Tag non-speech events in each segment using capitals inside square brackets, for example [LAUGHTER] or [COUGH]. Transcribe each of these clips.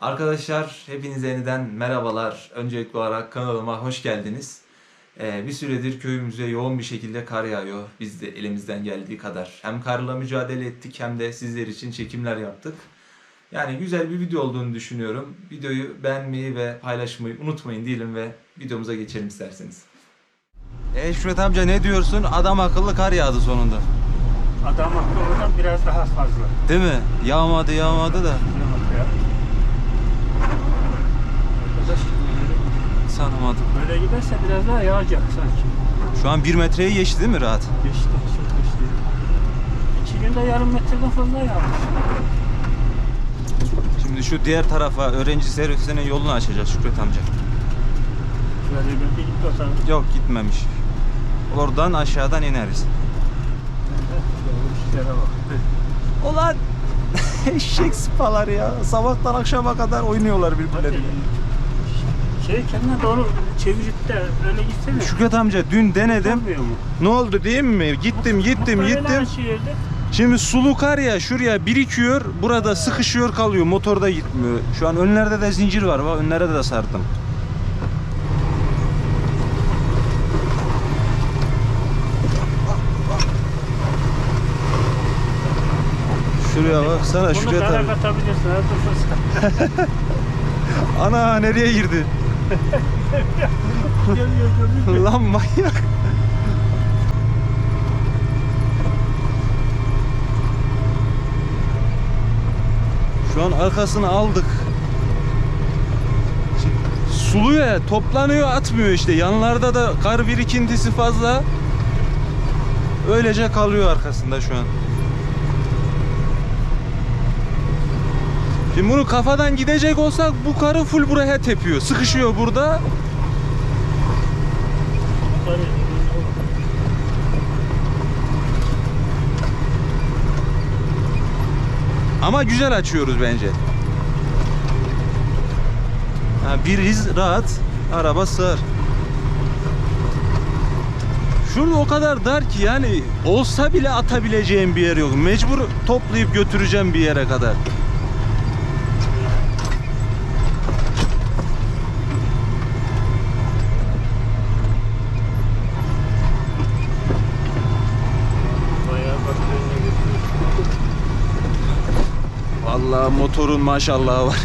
Arkadaşlar hepinize yeniden merhabalar. Öncelikli olarak kanalıma hoş geldiniz. Ee, bir süredir köyümüze yoğun bir şekilde kar yağıyor. Biz de elimizden geldiği kadar hem karla mücadele ettik hem de sizler için çekimler yaptık. Yani güzel bir video olduğunu düşünüyorum. Videoyu beğenmeyi ve paylaşmayı unutmayın diyelim ve videomuza geçelim isterseniz. E Şükrü amca ne diyorsun? Adam akıllı kar yağdı sonunda. Adam aklı oradan biraz daha fazla. Değil mi? Yağmadı yağmadı da. Şuna bak ya. Arkadaş Sanamadım. böyle giderse biraz daha yağacak sanki. Şu an bir metreyi geçti değil mi rahat? Geçti, çok geçti. İki günde yarım metreden fazla yağmış. Şimdi şu diğer tarafa öğrenci servisinin yolunu açacağız Şükret amca. Şöyle bir gitti o tarafa. Yok gitmemiş. Oradan aşağıdan ineriz. İşlere bak. Ulan [LAUGHS] eşek sıpalar ya. Sabahtan akşama kadar oynuyorlar Hadi. Şey kendine doğru çevirip de öyle gitsene. Şükret amca dün denedim. Olmuyor mu? Ne oldu değil mi? Gittim gittim gittim. açıyordu. Şimdi sulu kar ya şuraya birikiyor. Burada sıkışıyor kalıyor. Motorda gitmiyor. Şu an önlerde de zincir var. Bak önlere de sardım. Şuraya baksana Bunu Şükret dara abi. katabilirsin. Her fırsat. [LAUGHS] Ana nereye girdi? Geliyor. Lan manyak. Şu an arkasını aldık. Şimdi Sulu ya toplanıyor atmıyor işte. Yanlarda da kar birikintisi fazla. Öylece kalıyor arkasında şu an. Şimdi bunu kafadan gidecek olsak bu karı full buraya tepiyor. Sıkışıyor burada. Ama güzel açıyoruz bence. Ha, bir hız rahat, araba sığar. Şurada o kadar dar ki yani olsa bile atabileceğim bir yer yok. Mecbur toplayıp götüreceğim bir yere kadar. Bayağı bak önüne götürüyor. Vallahi motorun maşallahı var.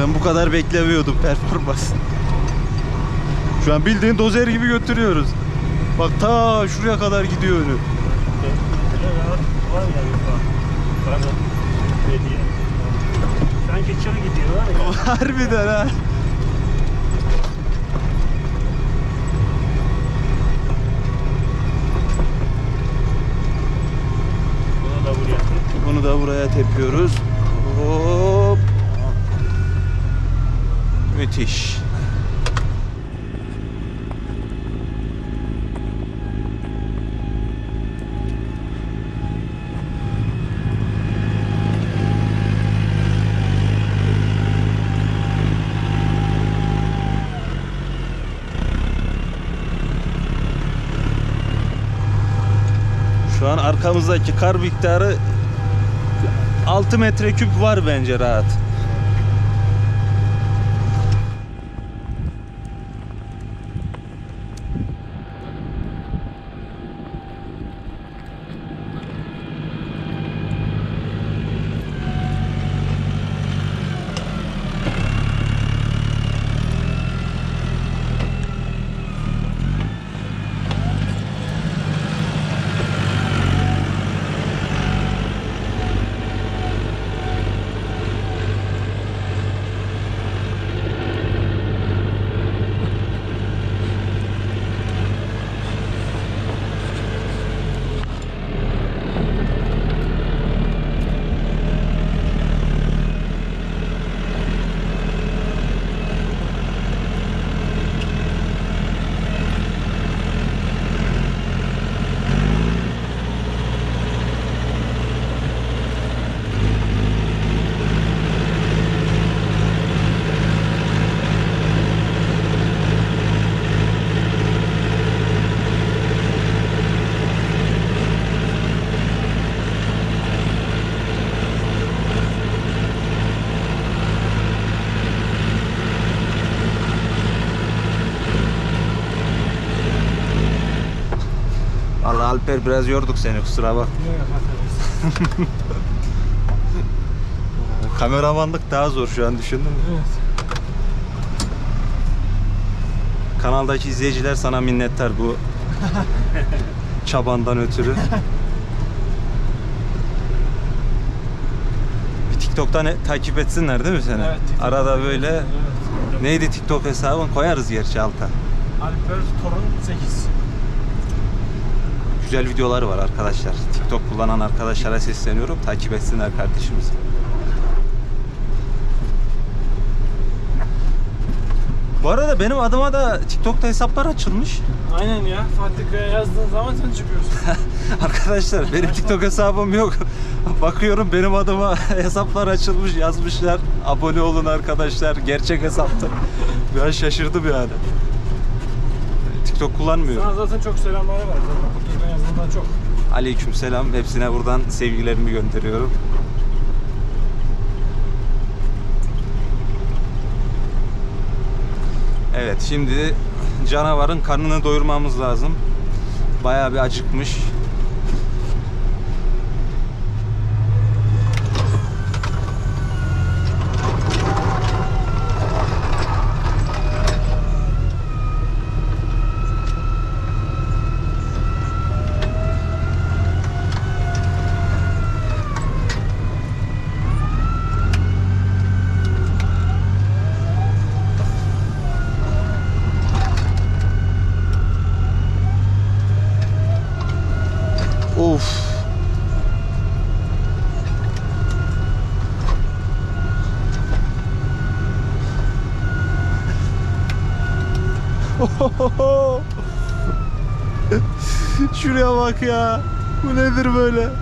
Ben bu kadar beklemiyordum performans. Şu an bildiğin dozer gibi götürüyoruz. Bak ta şuraya kadar gidiyor önü. Sanki çır gidiyor var ya. [LAUGHS] Harbiden ha. Bunu da buraya. Bunu da buraya tepiyoruz. Hop. Müthiş. Şu an arkamızdaki kar miktarı 6 metreküp var bence rahat. Alper biraz yorduk seni kusura bak. [LAUGHS] Kameramanlık daha zor şu an düşündün mü? Evet. Kanaldaki izleyiciler sana minnettar bu [LAUGHS] çabandan ötürü. [LAUGHS] Bir TikTok'tan e- takip etsinler değil mi seni? Evet, TikTok. Arada böyle Evet. neydi TikTok hesabın koyarız gerçi alta. Alper Torun 8. Güzel videoları var arkadaşlar. TikTok kullanan arkadaşlara sesleniyorum. Takip etsinler kardeşimizi. Bu arada benim adıma da TikTok'ta hesaplar açılmış. Aynen ya. Fatih Kaya yazdığın zaman sen çıkıyorsun. [LAUGHS] Arkadaşlar benim TikTok hesabım yok. [LAUGHS] Bakıyorum benim adıma [LAUGHS] hesaplar açılmış yazmışlar. Abone olun arkadaşlar. Gerçek hesaptı. Ben şaşırdım yani. TikTok kullanmıyorum. Sana zaten çok selamları var. Zaten yazdığından çok. Aleykümselam. Hepsine buradan sevgilerimi gönderiyorum. Evet şimdi canavarın karnını doyurmamız lazım. Bayağı bir acıkmış. [LAUGHS] Şuraya bak ya. Bu nedir böyle? [LAUGHS]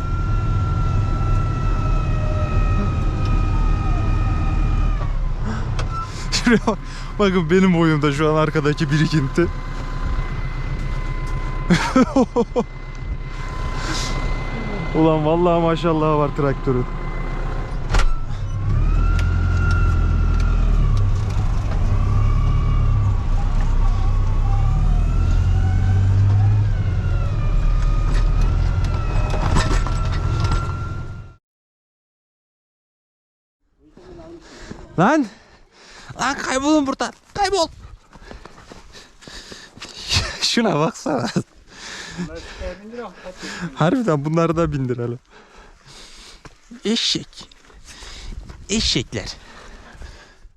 Şuraya bak. Bakın benim boyumda şu an arkadaki birikinti. [LAUGHS] Ulan vallahi maşallah var traktörün. Lan! Lan kaybolun buradan. Kaybol. [LAUGHS] Şuna baksana. Harbiden bunları da bindirelim. Eşek. Eşekler.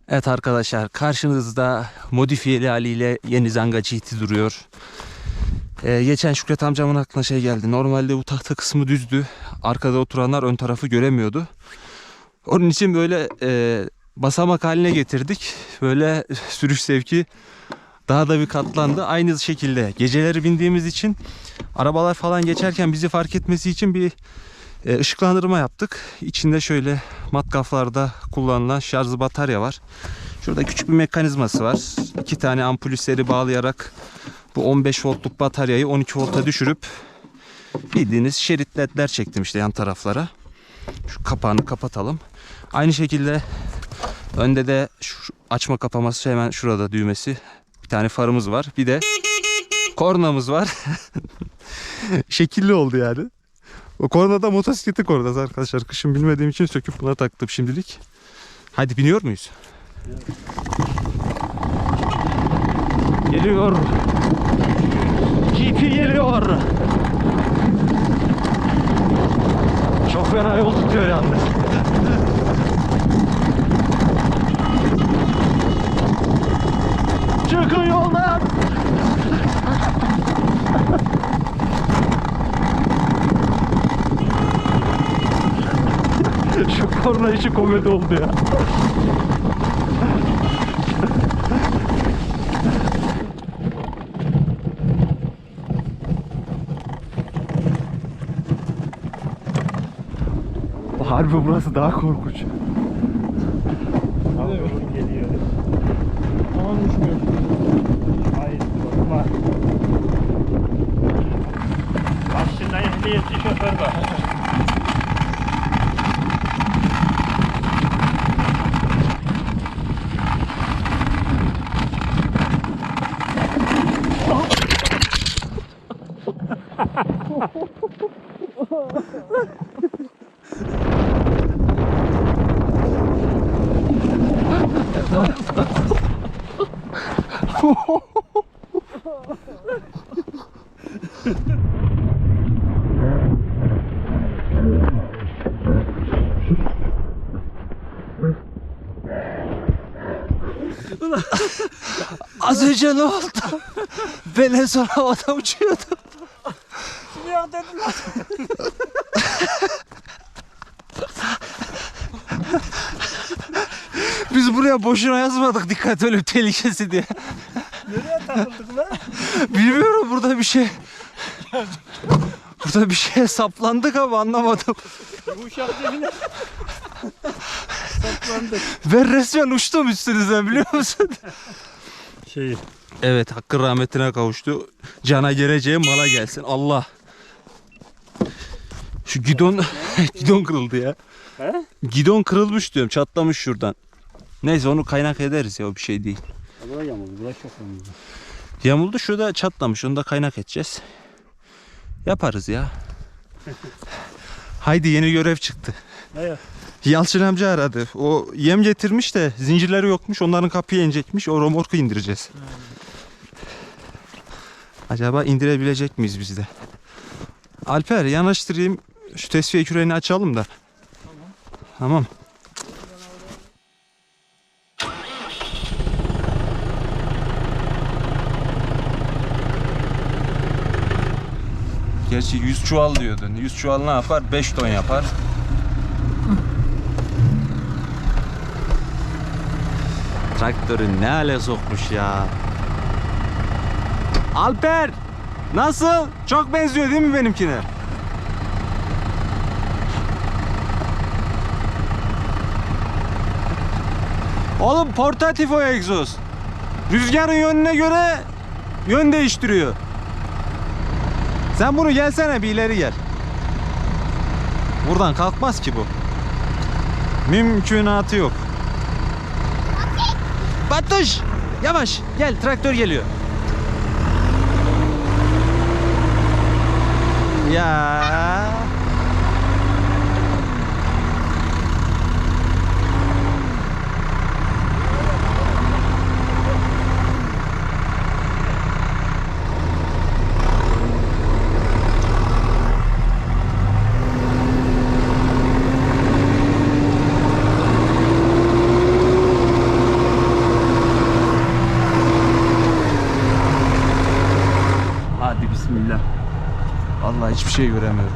Evet arkadaşlar karşınızda modifiyeli haliyle yeni Zanga GT duruyor. Ee, geçen Şükret amcamın aklına şey geldi. Normalde bu tahta kısmı düzdü. Arkada oturanlar ön tarafı göremiyordu. Onun için böyle e, basamak haline getirdik. Böyle sürüş zevki daha da bir katlandı. Aynı şekilde geceleri bindiğimiz için arabalar falan geçerken bizi fark etmesi için bir e, ışıklandırma yaptık. İçinde şöyle matkaflarda kullanılan şarjlı batarya var. Şurada küçük bir mekanizması var. İki tane ampulü seri bağlayarak bu 15 voltluk bataryayı 12 volta düşürüp bildiğiniz şerit ledler çektim işte yan taraflara. Şu kapağını kapatalım. Aynı şekilde önde de şu açma kapaması hemen şurada düğmesi. Bir tane farımız var. Bir de kornamız var. [LAUGHS] Şekilli oldu yani. O kornada motosikletin kornası arkadaşlar. Kışın bilmediğim için söküp buna taktım şimdilik. Hadi biniyor muyuz? Geliyor. GT geliyor. Çok fena yol tutuyor yalnız. Çıkın yoldan. [LAUGHS] Şu korna işi komedi oldu ya. Harbi burası daha korkunç. Abi geliyor. Aman düşmüyor. Hayır korkma. Başında ehliyetli şoför var. Az önce ne oldu? Ben en son havada uçuyordum. Ya dedim lan. Biz buraya boşuna yazmadık dikkat ölüm tehlikesi diye. Nereye takıldık lan? Bilmiyorum burada bir şey. Burada bir şeye saplandık ama anlamadım. Yumuşak dibine. Saplandık. Ben [LAUGHS] resmen uçtum üstünüzden biliyor musun? [LAUGHS] Şey, Evet hakkın rahmetine kavuştu. Cana geleceği mala gelsin. Allah. Şu gidon [LAUGHS] gidon kırıldı ya. he? Gidon kırılmış diyorum çatlamış şuradan. Neyse onu kaynak ederiz ya o bir şey değil. Buraya yamuldu, buraya çok yamuldu. Yamuldu şurada çatlamış onu da kaynak edeceğiz. Yaparız ya. Haydi yeni görev çıktı. Evet. Yalçın amca aradı. O yem getirmiş de zincirleri yokmuş. Onların kapıya inecekmiş. O romorku indireceğiz. Acaba indirebilecek miyiz biz de? Alper yanaştırayım. Şu tesviye küreğini açalım da. Tamam. Gerçi 100 çuval diyordun. 100 çuval ne yapar? 5 ton yapar. Traktörü ne hale sokmuş ya. Alper! Nasıl? Çok benziyor değil mi benimkine? Oğlum portatif o egzoz. Rüzgarın yönüne göre yön değiştiriyor. Sen bunu gelsene bir ileri gel. Buradan kalkmaz ki bu. Mümkünatı yok. Batuş! Yavaş gel traktör geliyor. Ya. Şey göremiyorum.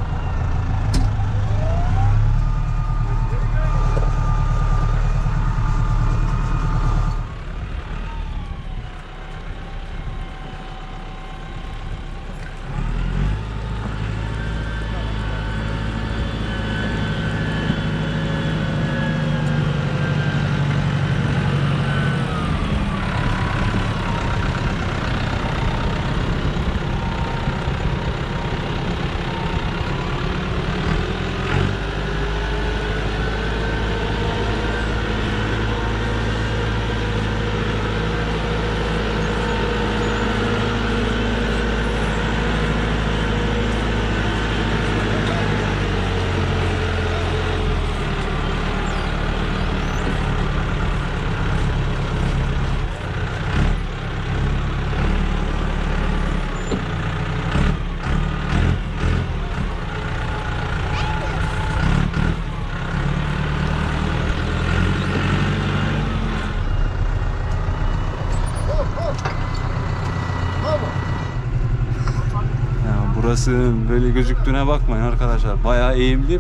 Burası böyle gözüktüğüne bakmayın arkadaşlar. Bayağı eğimli.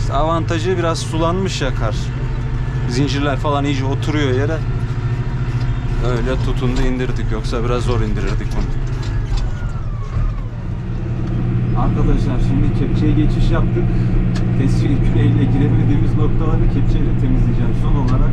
İşte avantajı biraz sulanmış ya kar. Zincirler falan iyice oturuyor yere. Öyle tutundu indirdik. Yoksa biraz zor indirirdik bunu. Arkadaşlar şimdi kepçeye geçiş yaptık. Tescil küreğiyle giremediğimiz noktaları kepçeyle temizleyeceğim son olarak.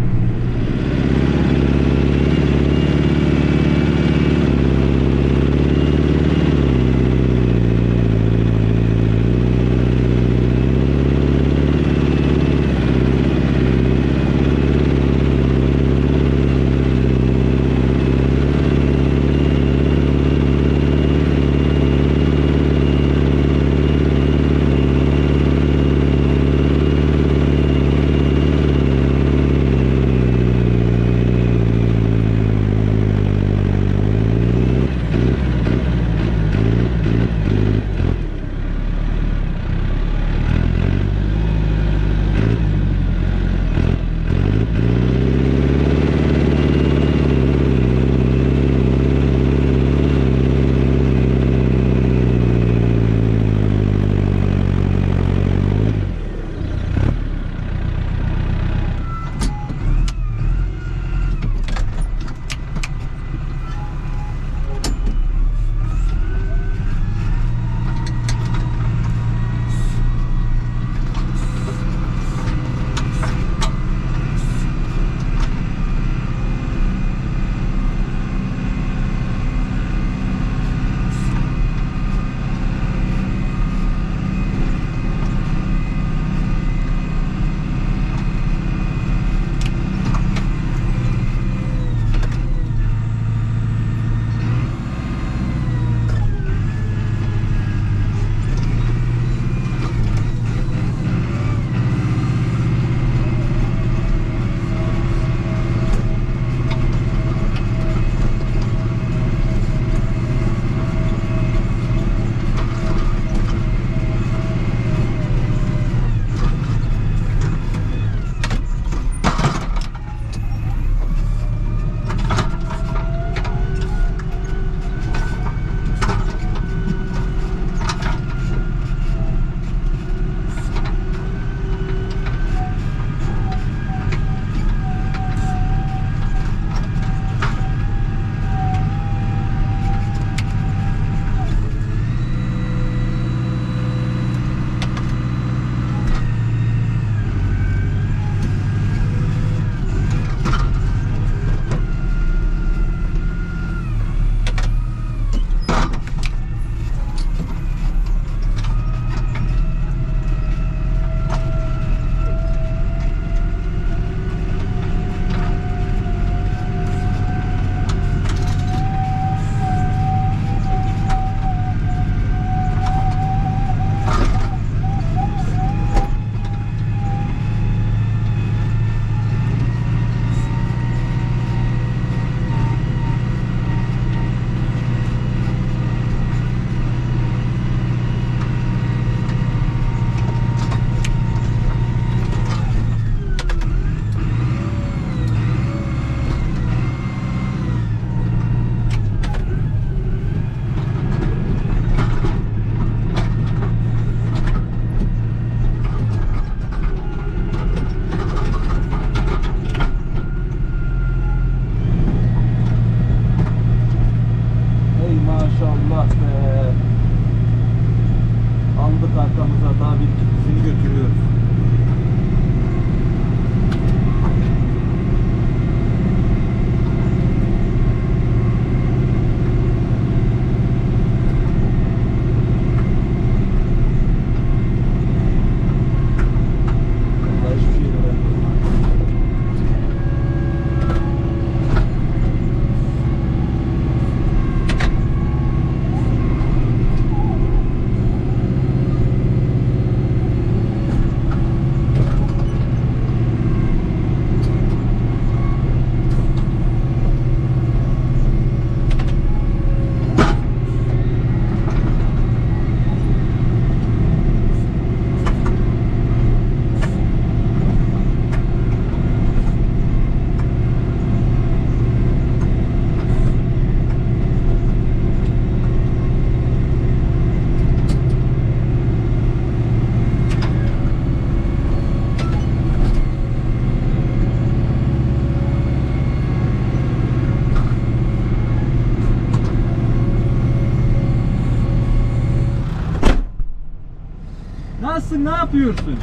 Nasılsın? Ne yapıyorsun?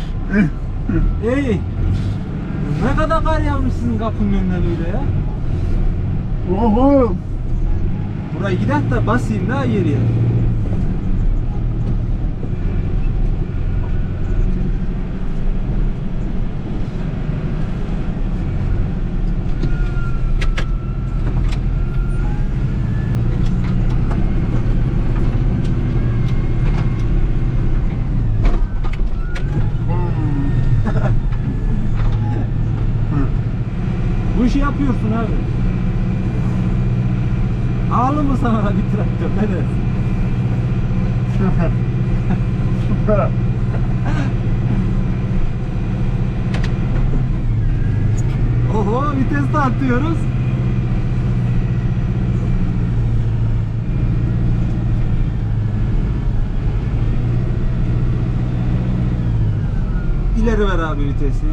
Ey! Ne kadar kar yağmış sizin kapının önüne böyle ya? Oho. Buraya gidelim de basayım daha geriye. Bu işi yapıyorsun abi. Ağlı mı sana bir traktör ne dersin? Oho vites de atıyoruz. İleri ver abi vitesi.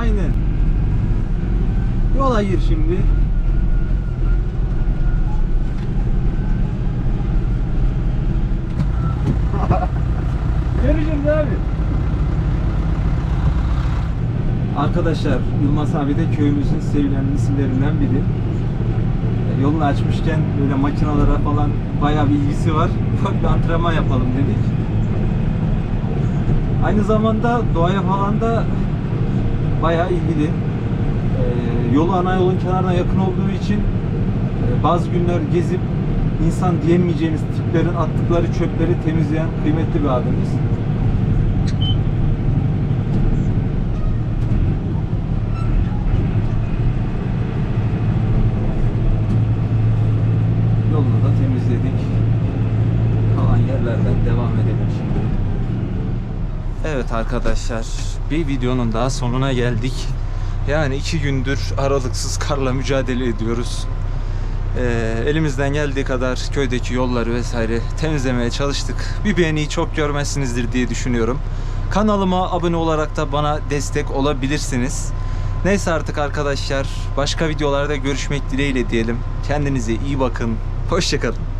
Aynen. Gir şimdi. [LAUGHS] Görüşürüz abi. Arkadaşlar Yılmaz abi de köyümüzün sevilen isimlerinden biri. E, Yolunu açmışken böyle makinalara falan bayağı bir ilgisi var. [LAUGHS] Ufak bir antrenman yapalım dedik. Aynı zamanda doğaya falan da bayağı ilgili. Ee, yolu ana yolun kenarına yakın olduğu için e, bazı günler gezip insan diyemeyeceğimiz tiplerin attıkları çöpleri temizleyen kıymetli bir abimiz. Yolunu da temizledik. Kalan yerlerden devam edelim şimdi. Evet arkadaşlar bir videonun daha sonuna geldik. Yani iki gündür aralıksız karla mücadele ediyoruz. Ee, elimizden geldiği kadar köydeki yolları vesaire temizlemeye çalıştık. Bir beğeniyi çok görmezsinizdir diye düşünüyorum. Kanalıma abone olarak da bana destek olabilirsiniz. Neyse artık arkadaşlar başka videolarda görüşmek dileğiyle diyelim. Kendinize iyi bakın. Hoşçakalın.